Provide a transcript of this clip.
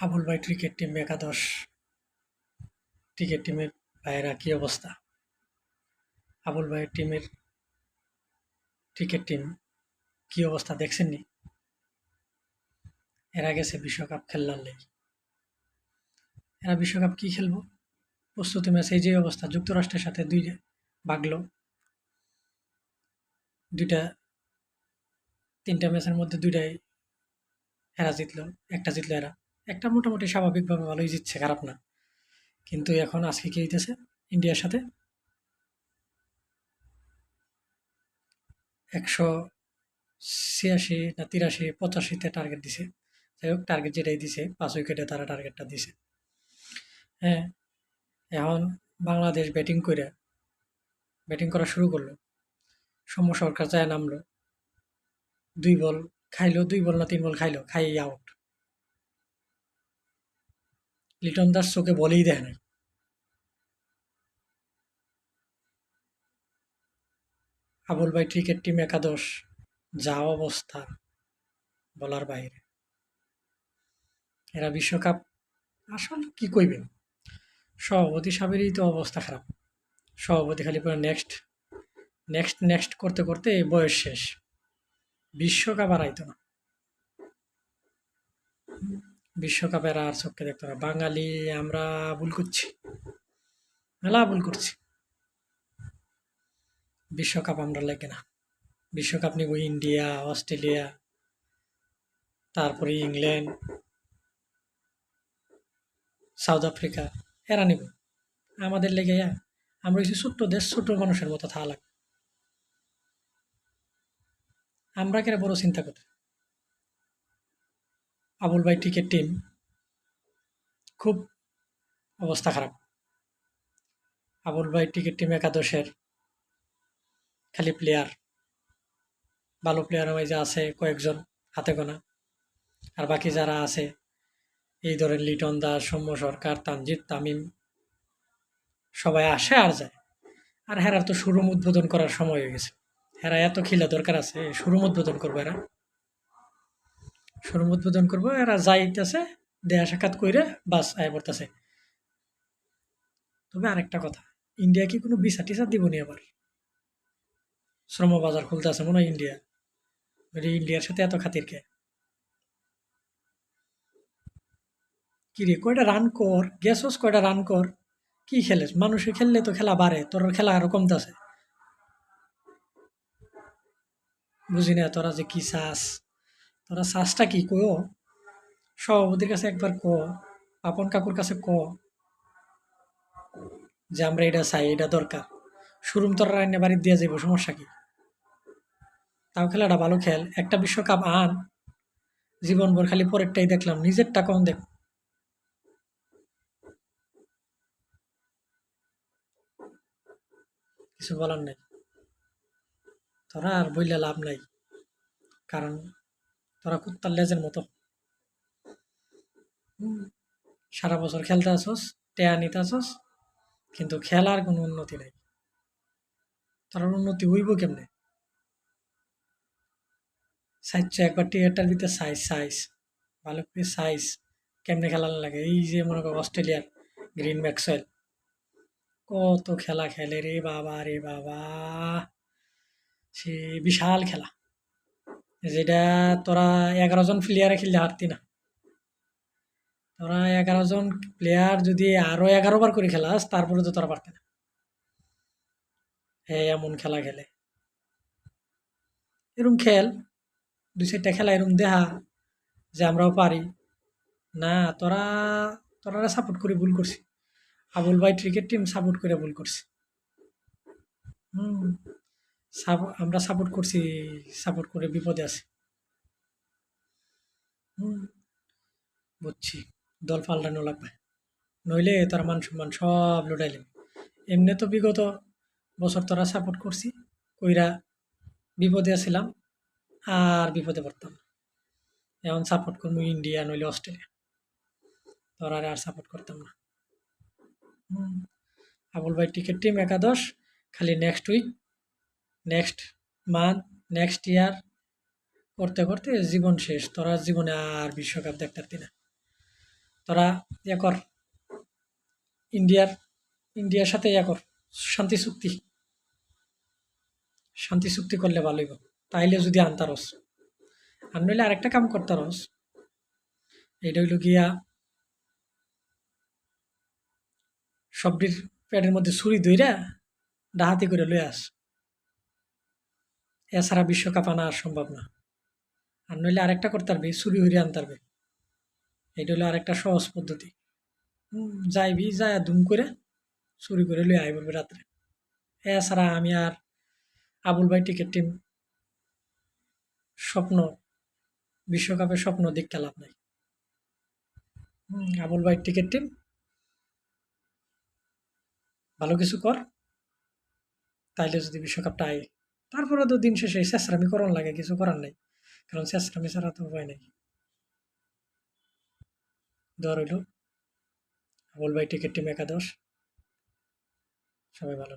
আবুল ভাই cricket team একাদশ cricket টিমের ভাইয়েরা কী অবস্থা? আবুল ভাইয়ের টিমের ক্রিকেট টিম কী অবস্থা দেখছেননি? এরা গেছে বিশ্বকাপ খেললার লেগে এরা বিশ্বকাপ কি খেলব? প্রস্তুতি ম্যাচ এই যে অবস্থা, যুক্তরাষ্ট্রের সাথে দুই ভাগলো দুইটা, তিনটা ম্যাচের মধ্যে দুইটাই এরা জিতলো, একটা জিতলো এরা। একটা মোটামুটি স্বাভাবিকভাবে ভালোই জিতছে, খারাপ না। কিন্তু এখন আজকে কি হইতেছে ইন্ডিয়ার সাথে? একশো ছিয়াশি না তিরাশি, পঁচাশিতে টার্গেট দিছে। যাই হোক টার্গেট যেটাই দিছে, পাঁচ উইকেটে তারা টার্গেটটা দিছে। হ্যাঁ এখন বাংলাদেশ ব্যাটিং করে ব্যাটিং করা শুরু করল। সৌম্য সরকার যায় নামলো। দুই বল খাইলো, দুই বল না তিন বল খাইলো খাই আউট লিটন দাস চোখে বলেই দেয় নাই আবুল ভাই ক্রিকেট টিম একাদশ, যা অবস্থা বলার বাইরে। এরা বিশ্বকাপ আসল কি কইবেন? সভাপতি সাহেবেরই তো অবস্থা খারাপ। সভাপতি খালি পরে নেক্সট নেক্সট নেক্সট করতে করতে বয়স শেষ। বিশ্বকাপ আর আইতো না। বিশ্বকাপের আর চোখকে দেখতে হবে বাঙালি, আমরা ভুল করছি। মেলা ভুল করছি। বিশ্বকাপ আমরা লেগে না। বিশ্বকাপ নিব ইন্ডিয়া, অস্ট্রেলিয়া, তারপরে ইংল্যান্ড, সাউথ আফ্রিকা, এরা নিব। আমাদের লেগে আমরা কিছু ছোট্ট দেশ, ছোট্ট মানুষের মতো থাকা লাগে আমরা কেন বড় চিন্তা করি আবুল ভাই ক্রিকেট টিম। খুব অবস্থা খারাপ। আবুল ভাই ক্রিকেট টিম একাদশের খালি প্লেয়ার ভালো প্লেয়ার ওই যে আছে কয়েকজন হাতে গোনা। আর বাকি যারা আছে, এই ধরেন লিটন দাস, সৌম্য সরকার তানজিৎ তামিম, সবাই আসে আর যায়। আর হেরার তো শোরুম উদ্বোধন করার সময় হয়ে গেছে। হেরা এত খিলা দরকার আছে শোরুম উদ্বোধন করব এরা শোরুম উদ্বোধন করব। এরা যাইতেছে দেয়া সাক্ষাৎ কইরে বাস আয় পড়তেছে। তবে আরেকটা কথা, ইন্ডিয়া কি কোনো বিসা টিসা দিব নি আবার? শ্রম বাজার খুলতে আছে মনে হয় ইন্ডিয়া। ইন্ডিয়ার সাথে এত খাতির কে? কি রে, কয়টা রান কর গেছস কয়টা রান কর? কি খেলেস? মানুষে খেললে তো খেলা বাড়ে, তোর খেলা আরও কমতেছে। বুঝি না তোরা যে কি চাস। তোরা চাষটা কি কো সভাপতির কাছে একবার ক পাপন কাকুর কাছে ক যে আমরা এটা চাই, এটা দরকার। শুরুম তোরা রান্না বাড়ির দিয়ে যাইব, সমস্যা কি? তাও খেলাটা ভালো খেল। একটা বিশ্বকাপ আন। জীবনভর খালি পরেরটাই দেখলাম, নিজেরটা কম দেখ? কিছু বলার নেই। তোরা আর বইলে লাভ নাই। কারণ তোরা কুত্তার লেজের মতো। সারা বছর খেলতে আসস, টেয়া নিতে আসস, কিন্তু খেলার কোনো উন্নতি নাই। তোর উন্নতি হইব কেমনে? সাইজ একবার টিয়ারটার ভিতরে সাইজ সাইজ ভালো করে সাইজ কেমনে খেলার লাগে? এই যে মনে করো অস্ট্রেলিয়ার গ্রিন ম্যাক্সওয়েল, কত খেলা খেলে রে বাবা রে বাবা। সে বিশাল খেলা। যেটা তোরা এগারো জন প্লেয়ারে খেললে হারতি না। তোরা এগারো জন প্লেয়ার যদি আরও এগারো বার করে খেলাস, তারপরে তো তোরা পারতে না। এমন খেলা খেলে। এরম খেল, দুই চারটা খেলা এরম দেহা যে আমরাও পারি। না, তোরা তোরা সাপোর্ট করে ভুল করছি। আবুল ভাই ক্রিকেট টিম সাপোর্ট করে ভুল করছি। হুম। আমরা সাপোর্ট করছি সাপোর্ট করে বিপদে আছে। বুঝছি। দল পাল্টানো লাগবে। নইলে তার মান সম্মান সব লুটাইলেন। এমনি তো বিগত বছর তোরা সাপোর্ট করছি, কইরা বিপদে আসছিলাম আর বিপদে পড়তাম এখন সাপোর্ট করব ইন্ডিয়া, নইলে অস্ট্রেলিয়া। তোরা আর সাপোর্ট করতাম না। আবুল ভাই টিকিট টিম একাদশ, খালি next week next month next year করতে করতে জীবন শেষ। তোরা জীবনে আর বিশ্বকাপ দেখতে পারতি না। তোরা ইয়ে কর। ইন্ডিয়ার ইন্ডিয়ার সাথে ইয়া কর। শান্তি চুক্তি। শান্তি চুক্তি করলে ভালো হইব। তাইলে যদি আনতারস। আর নইলে আরেকটা কাম করতারস। এটা হইল গিয়া সবটির পেটের মধ্যে ছুরি ধইরা ডাহাতি করে লয়ে আস। এছাড়া বিশ্বকাপ আনা আর সম্ভব না। আর নইলে আরেকটা করতে পারবি চুরি হইরে আনতে পারবি। এটা হলো আরেকটা সহজ পদ্ধতি। যাইবি, যায় দুম করে চুরি করে লই আই বলবে রাত্রে। এছাড়া আমি আর আবুল ভাই টিকেট টিম স্বপ্ন, বিশ্বকাপের স্বপ্ন দেখতে লাভ নাই। আবুল ভাই টিকেট টিম, ভালো কিছু কর, তাইলে যদি বিশ্বকাপটা আয়। তারপরে তো দিন শেষে শেষরামি করার লাগে, কিছু করার নাই। কারণ শেষরামি ছাড়া তো উপায় নাই। দর হইল বলবাই টিকেট টিম একাদশ। সবাই ভালো